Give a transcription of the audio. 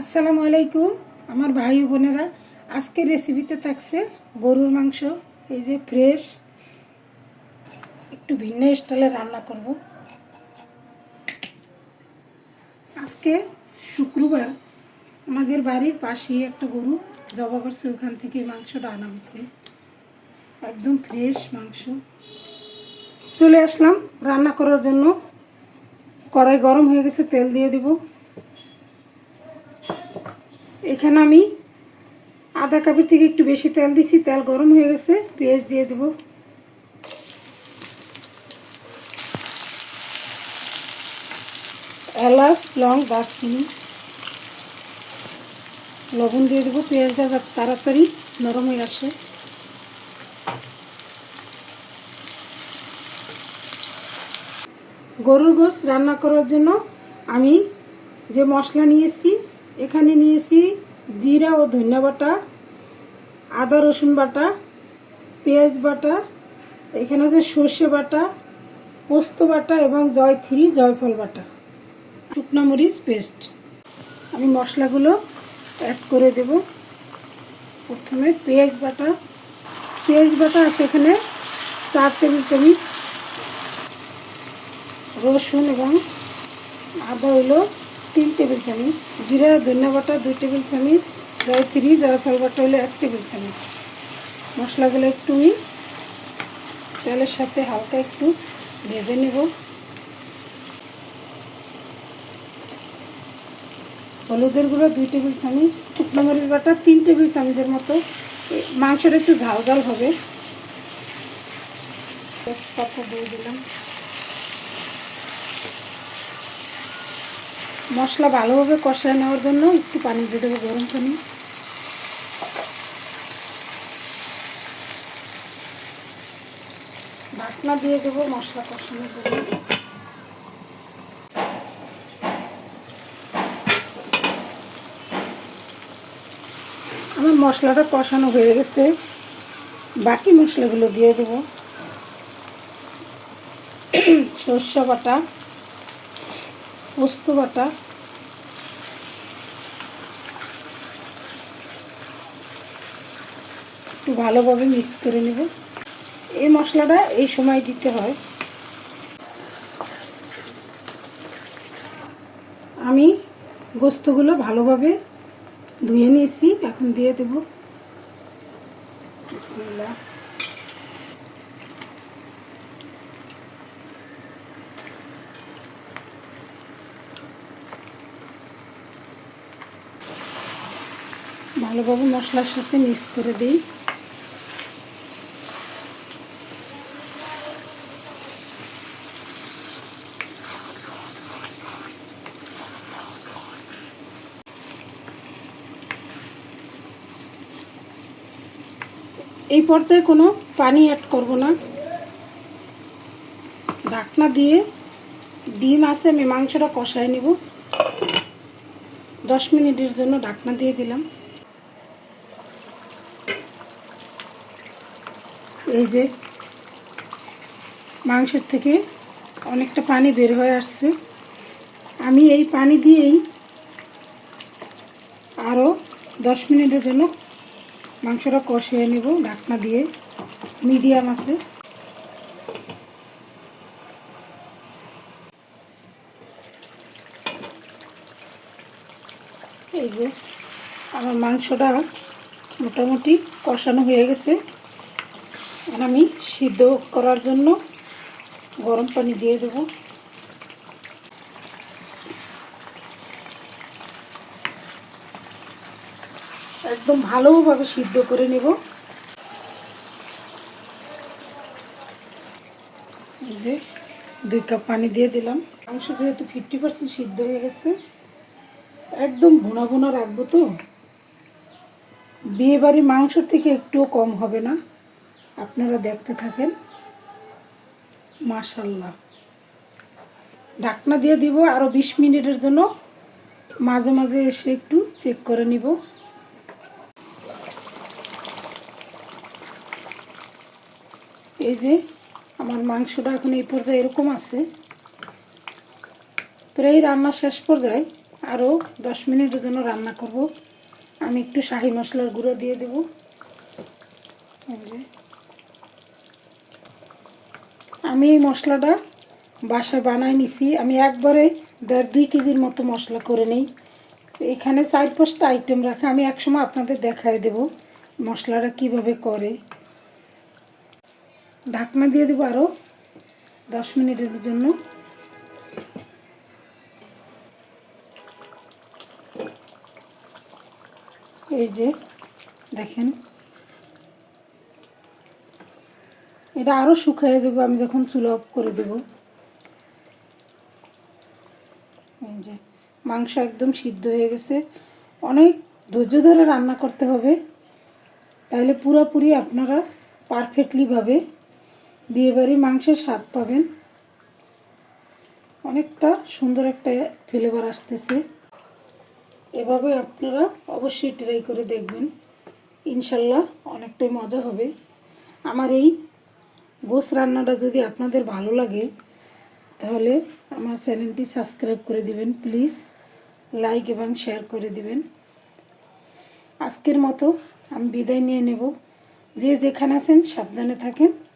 আসসালামু আলাইকুম, আমার ভাই বোনেরা। আজকে রেসিপিতে থাকছে গরুর মাংস, এই যে ফ্রেশ একটু ভিন্ন স্টাইলে রান্না করব। আজকে শুক্রবার আমাদের বাড়ির পাশেই একটা গরু জবা করছে ওখান থেকে মাংসটা আনা হয়েছে। একদম ফ্রেশ মাংস। চলে আসলাম রান্না করার জন্য। কড়াই গরম হয়ে গেছে, তেল দিয়ে দেবো। এখানে আমি আধা কাপের থেকে একটু বেশি তেল দিছি, তেল গরম হয়ে গেছে, পেঁয়াজ দিয়ে দেব। এলাচ, লং, দারচিনি, লবণ দিয়ে দেবো পেঁয়াজটা যাতে তাড়াতাড়ি নরম হয়ে আসে। গরুর গোস রান্না করার জন্য আমি যে মশলা নিয়েছি এখানে নিয়েছি জিরা ও ধনিয়া বাটা, আদা রসুন বাটা, পেঁয়াজ বাটা, এখানে আছে সর্ষে বাটা, পোস্ত বাটা এবং জয় জয়থ্রি জয়ফল বাটা। শুকনো মরিচ পেস্ট। আমি মশলাগুলো অ্যাড করে দেব। প্রথমে পেঁয়াজ বাটা। পেঁয়াজ বাটা আছে এখানে চার টেবিল চামচ। রসুন এবং আদা হইল তিন টেবিল চামচ, জিরা, ধনিয়া বাটা, দুই টেবিল চামচ জয়ত্রী জয়ফল বাটা হলো এক টেবিল চামচ। মশলাগুলো একটু তেলের সাথে হালকা একটু ভেজে নেব। হলুদের গুঁড়ো দুই টেবিল চামচ, শুকনো মরিচ বাটা তিন টেবিল চামচের মতো। মাংসটা একটু ঝাল ঝাল হবে। তেজপাতা দিয়ে দিলাম। মশলা ভালোভাবে কষায় নেওয়ার জন্য একটু পানি দিয়ে দেবো গরম পানি। ঢাকনা দিয়ে দেবো মশলা কষানোর জন্য। আমার মশলাটা কষানো হয়ে গেছে। বাকি মশলাগুলো দিয়ে দেবো। সর্ষে বাটা, পোস্ত বাটা একটু ভালোভাবে মিক্স করে নেব। এই মশলাটা এই সময় দিতে হয়। আমি গোস্তগুলো ভালোভাবে ধুয়ে নিয়েছি, এখন দিয়ে দেব। ভালোভাবে মশলার সাথে মিক্স করে দিই। এই পর্যায়ে কোনো পানি অ্যাড করব না। ঢাকনা দিয়ে ডিম আছে, আমি মাংসটা কষায় নিব। দশ মিনিটের জন্য ঢাকনা দিয়ে দিলাম। এই যে মাংসের থেকে অনেকটা পানি বের হয়ে আসছে। আমি এই পানি দিয়েই আরও দশ মিনিটের জন্য মাংসটা কষিয়ে নেব ঢাকনা দিয়ে। মিডিয়াম আছে। এই যে আমার মাংসটা মোটামুটি কষানো হয়ে গেছে। আর আমি সিদ্ধ করার জন্য গরম পানি দিয়ে দেবো। একদম ভালোভাবে সিদ্ধ করে নেব। দুই কাপ পানি দিয়ে দিলাম। মাংস যেহেতু ফিফটি পার্সেন্ট সিদ্ধ হয়ে গেছে, একদম ভুনা ভুনা রাখব তো। বিয়ে বাড়ি মাংসর থেকে একটুও কম হবে না। আপনারা দেখতে থাকেন। মাশাল্লাহ ঢাকনা দিয়ে দিব আরও বিশ মিনিটের জন্য। মাঝে মাঝে এসে একটু চেক করে নিব। এই যে, আমার মাংসটা এখন এই পর্যায়ে এরকম আছে। প্রায় রান্না শেষ পর্যায়ে আরও দশ মিনিটের জন্য রান্না করব। আমি একটু শাহি মশলার গুঁড়ো দিয়ে দেব। আমি এই মশলাটা বাসায় বানাই নিছি। আমি একবারে দেড় দুই কেজির মতো মশলা করে নিই। এখানে চার পাঁচটা আইটেম রাখা। আমি একসময় আপনাদের দেখায় দেব মশলাটা কীভাবে করে। ঢাকনা দিয়ে দেবো আরও দশ মিনিটের জন্য। এই যে, দেখেন। এটা আরও শুকিয়ে যাবে, আমি যখন চুলা অফ করে দেব। এই যে, মাংস একদম সিদ্ধ হয়ে গেছে। অনেক ধৈর্য ধরে রান্না করতে হবে। তাহলে পুরোপুরি আপনারা পারফেক্টলিভাবে বিয়েবাড়ির মাংসের স্বাদ পাবেন। অনেকটা সুন্দর একটা ফ্লেভার আসতেছে। এভাবে আপনারা অবশ্যই ট্রাই করে দেখবেন। ইনশাল্লাহ অনেকটাই মজা হবে। আমার এই গোস রান্নাটা যদি আপনাদের ভালো লাগে, তাহলে আমার চ্যানেলটি সাবস্ক্রাইব করে দিবেন প্লিজ লাইক এবং শেয়ার করে দিবেন। আজকের মতো আমি বিদায় নিয়ে নেব। যে যেখানে আছেন, সাবধানে থাকেন।